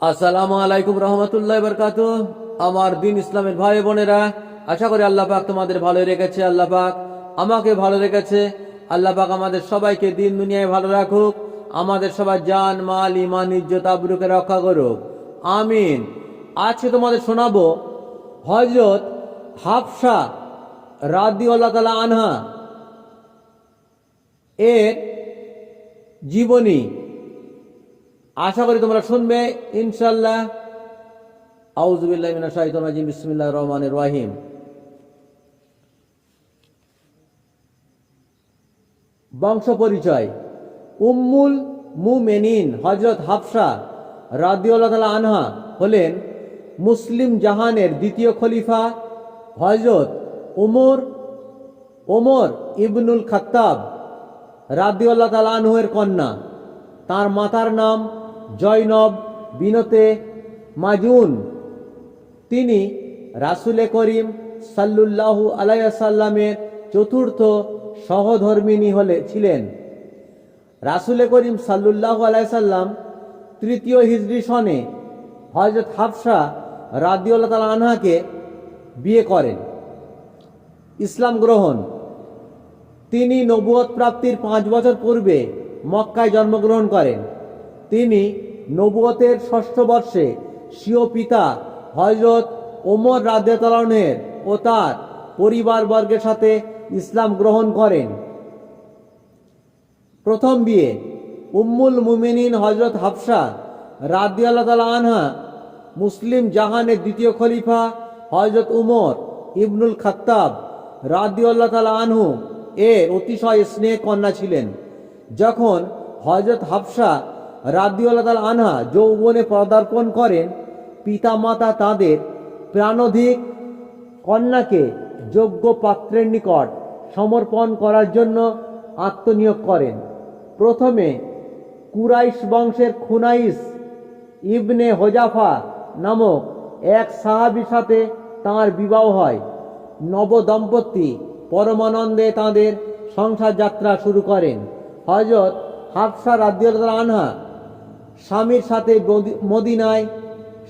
আসসালামু আলাইকুম রহমতুল্লাহ বরকাত। আমার দিন ইসলামের ভাই বোনেরা, আশা করি আল্লাহ পাক তোমাদের ভালো রেখেছে, আল্লাহ পাক আমাকে ভালো রেখেছে। আল্লাহ পাক আমাদের সবাইকে দিন দুনিয়ায় ভালো রাখুক, আমাদের সবার জান, মাল ইমান ইজ্জত, আবরুকে রক্ষা করুক। আমিন। আজকে তোমাদের শোনাবো হজরত হাফসা রাদি আল্লাহ তালা আনহা এর জীবনী। আশা করি তোমরা শুনবে ইনশাল্লাহ আউজুবিল্লাহ মিনাশ শাইতানির রাজিম, বিসমিল্লাহির রহমানির রহিম। বংশ পরিচয়। উম্মুল মুমেনিন হজরত হাফসা রাদিউল্লাহ তাআলা আনহা হলেন মুসলিম জাহানের দ্বিতীয় খলিফা হজরত উমর, ওমর ইবনুল খাত্তাব রাদিউল্লাহ তাআলা আনহু এর কন্যা। তার মাতার নাম জয়নব বিনতে মাজুন। তিনি রাসুলে করিম সাল্লুল্লাহু আলাইসাল্লামের চতুর্থ সহধর্মিনী হলে ছিলেন। রাসুলে করিম সাল্লুল্লাহু আলাইসাল্লাম তৃতীয় হিজরি সনে হজরত হাফসা রাদিউল্লাহ তালা আনহাকে বিয়ে করেন। ইসলাম গ্রহণ। তিনি নবুয়ত প্রাপ্তির পাঁচ বছর পূর্বে মক্কায় জন্মগ্রহণ করেন। তিনি নবুয়তের ষষ্ঠ বর্ষে স্বীয় পিতা হজরত ওমর রাদেতালনের ও তার পরিবারবর্গের সাথে ইসলাম গ্রহণ করেন। প্রথম বিয়ে উম্মুল মুমিনিন হজরত হাফসা রাদি আল্লাহ তালা আনহা মুসলিম জাহানের দ্বিতীয় খলিফা হজরত উমর ইবনুল খাত্তাব রাদি আল্লাহ তালা আনহু এর অতিশয় স্নেহ কন্যা ছিলেন। যখন হজরত হাফসা রাদিউল্লাহ আনহা যৌবনে পদার্পণ করেন, পিতামাতা তাদের প্রাণধিক কন্যাকে যোগ্য পাত্রের নিকট সমর্পণ করার জন্য আত্মনিয়োগ করেন। প্রথমে কুরাইশ বংশের খুনাইস ইবনে হোজাফা নামক এক সাহাবির সাথে তাঁর বিবাহ হয়। নবদম্পতি পরমানন্দে তাঁদের সংসার যাত্রা শুরু করেন। হজরত হাফসা রাদিউল্লাহ আনহা স্বামীর সাথে মদিনায়,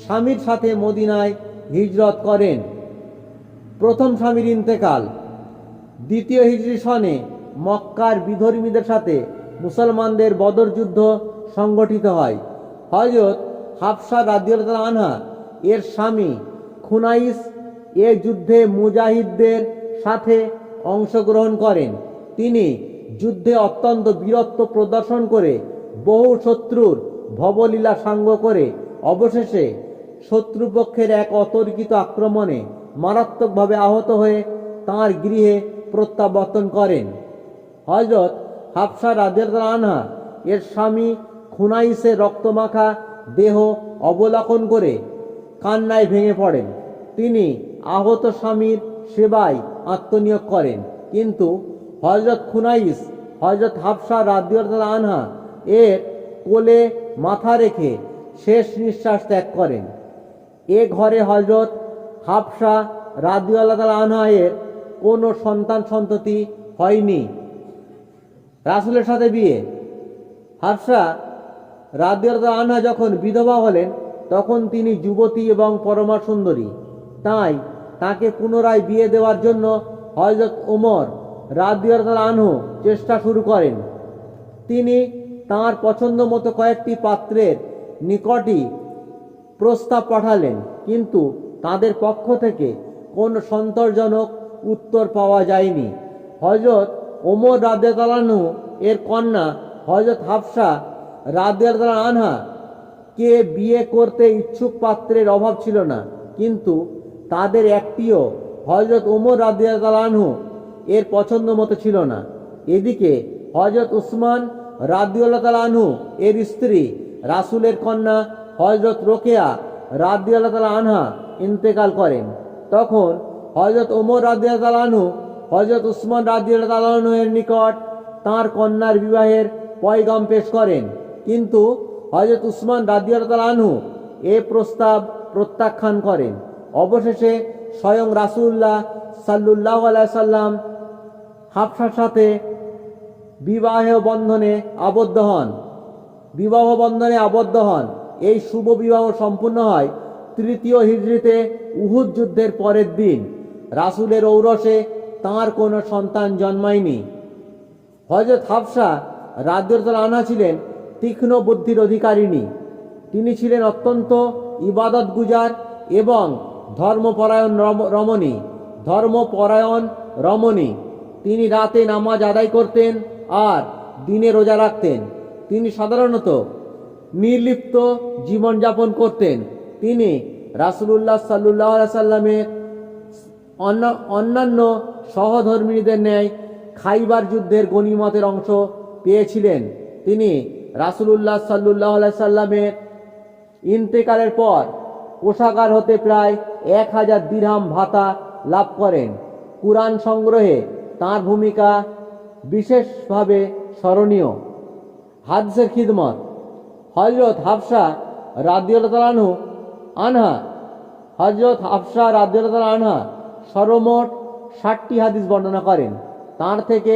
স্বামীর সাথে মদিনায় হিজরত করেন। প্রথম স্বামীর ইন্তেকাল। দ্বিতীয় হিজরি সনে মক্কার বিধর্মীদের সাথে মুসলমানদের বদর যুদ্ধ সংগঠিত হয়। হজরত হাফসা রাদিউল্লাহ আনহা এর স্বামী খুনাইস এ যুদ্ধে মুজাহিদদের সাথে অংশগ্রহণ করেন। তিনি যুদ্ধে অত্যন্ত বীরত্ব প্রদর্শন করে বহু শত্রুর ভবলীলা সাঙ্গ করে অবশেষে শত্রুপক্ষের এক অতর্কিত আক্রমণে মারাত্মকভাবে আহত হয়ে তাঁর গৃহে প্রত্যাবর্তন করেন। হজরত হাফসা রাদের আনহা এর স্বামী খুনাইসের রক্তমাখা দেহ অবলোকন করে কান্নায় ভেঙে পড়েন। তিনি আহত স্বামীর সেবায় আত্মনিয়োগ করেন। কিন্তু হজরত খুনাইস হজরত হাফসা রাদিউল আনহা এর কোলে মাথা রেখে শেষ নিঃশ্বাস ত্যাগ করেন। এ ঘরে হজরত হাফসা রাদিউল্লাহ আনহা এর কোনো সন্তান সন্ততি হয়নি। রাসুলের সাথে বিয়ে। হাফসা রাদিউল্লাহ আনহা যখন বিধবা হলেন, তখন তিনি যুবতী এবং পরমা সুন্দরী। তাই তাকে পুনরায় বিয়ে দেওয়ার জন্য হজরত ওমর রাদিউল্লাহ আনহু চেষ্টা শুরু করেন। তিনি তার পছন্দ মতো কয়েকটি পাত্রের নিকটই প্রস্তাব পাঠালেন, কিন্তু তাদের পক্ষ থেকে কোনো সন্তোষজনক উত্তর পাওয়া যায়নি। হজরত ওমর রাদেতালানু এর কন্যা হজরত হাফসা রাদেতালা আনহা কে বিয়ে করতে ইচ্ছুক পাত্রের অভাব ছিল না, কিন্তু তাদের একটিও হজরত ওমর রাদিয়ালহু এর পছন্দ মতো ছিল না। এদিকে হজরত উসমান তালানহু এর স্ত্রী, রাসুলের কন্যা হজরত রোকেয়া রাদিউল্লাহ তালা আনহা ইন্তেকাল করেন। তখন হজরত ওমর রাদিয়াল হজরত উসমান এর নিকট তাঁর কন্যার বিবাহের পয়গাম পেশ করেন। কিন্তু হজরত উসমান তালানহু এ প্রস্তাব প্রত্যাখ্যান করেন। অবশেষে স্বয়ং রাসুল্লাহ সাল্লুল্লাহ সাল্লাম হাফসার সাথে বিবাহ বন্ধনে আবদ্ধ হন। বিবাহ বন্ধনে আবদ্ধ হন। এই শুভ বিবাহ সম্পূর্ণ হয় তৃতীয় হিজড়িতে উহুদ যুদ্ধের পরের দিন। রাসুলের ঔরসে তাঁর কোনো সন্তান জন্মায়নি। হজরত হাফসা রাজ্যতল আনা ছিলেন তীক্ষ্ণ বুদ্ধির অধিকারিণী। তিনি ছিলেন অত্যন্ত ইবাদত গুজার এবং ধর্মপরায়ণ রম- রমণী। ধর্মপরায়ণ রমণী। তিনি রাতে নামাজ আদায় করতেন আর দিনে রোজা রাখতেন। তিনি সাধারণত নির্লিপ্ত জীবনযাপন করতেন। তিনি রাসূলুল্লাহ সাল্লাহ সাল্লামের অন্য- অন্যান্য সহধর্মিনীদের ন্যায় খাইবার যুদ্ধের গণিমতের অংশ পেয়েছিলেন। তিনি রাসূলুল্লাহ সাল্লাহ সাল্লামের ইন্তেকালের পর কোষাগার হতে প্রায় এক হাজার দিরহাম ভাতা লাভ করেন। কুরআন সংগ্রহে তার ভূমিকা বিশেষভাবে স্মরণীয়। হাদিসের খিদমত। হজরত হাফসা রাদিয়াল্লাহু আনহা। হজরত হাফসা রাদিয়াল্লাহু আনহা সর্বমোট ষাটটি হাদিস বর্ণনা করেন। তার থেকে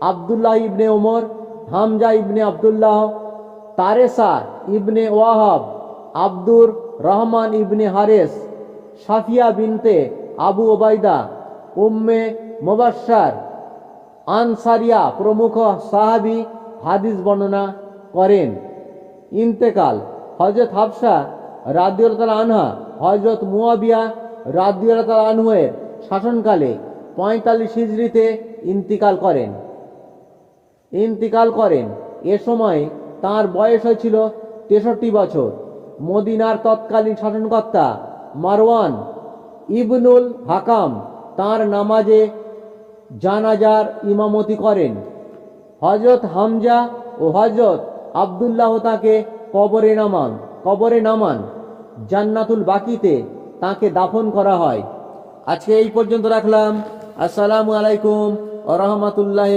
আব্দুল্লাহ ইবনে ওমর হামজা ইবনে আব্দুল্লাহ, তারেসা ইবনে ওয়াহাব, আব্দুর রহমান ইবনে হারেস সাফিয়া বিনতে আবু ওবায়দা, উম্মে মোবাশ্সার আনসারিয়া প্রমুখ সাহাবি হাদিস বর্ণনা করেন। ইন্তেকাল হজরত হাফসা রাদিউল্লাহ আনহা হজরত মুয়াবিয়া রাদিউল্লাহ আনহুয়ের শাসনকালে পঁয়তাল্লিশ হিজড়িতে ইন্তিকাল করেন। ইন্তিকাল করেন। এ সময় তার বয়স হয়েছিল তেষট্টি বছর। মদিনার তৎকালীন শাসনকর্তা মারওয়ান ইবনুল হাকাম তার নামাজে জানাজার ইমামতি করেন। হজরত হামজা ও হজরত আবদুল্লাহ তাকে কবরে নামান কবরে নামান, জান্নাতুল বাকিতে তাকে দাফন করা হয়। আজকে এই পর্যন্ত রাখলাম। আসসালামু আলাইকুম ও রহমতুল্লাহ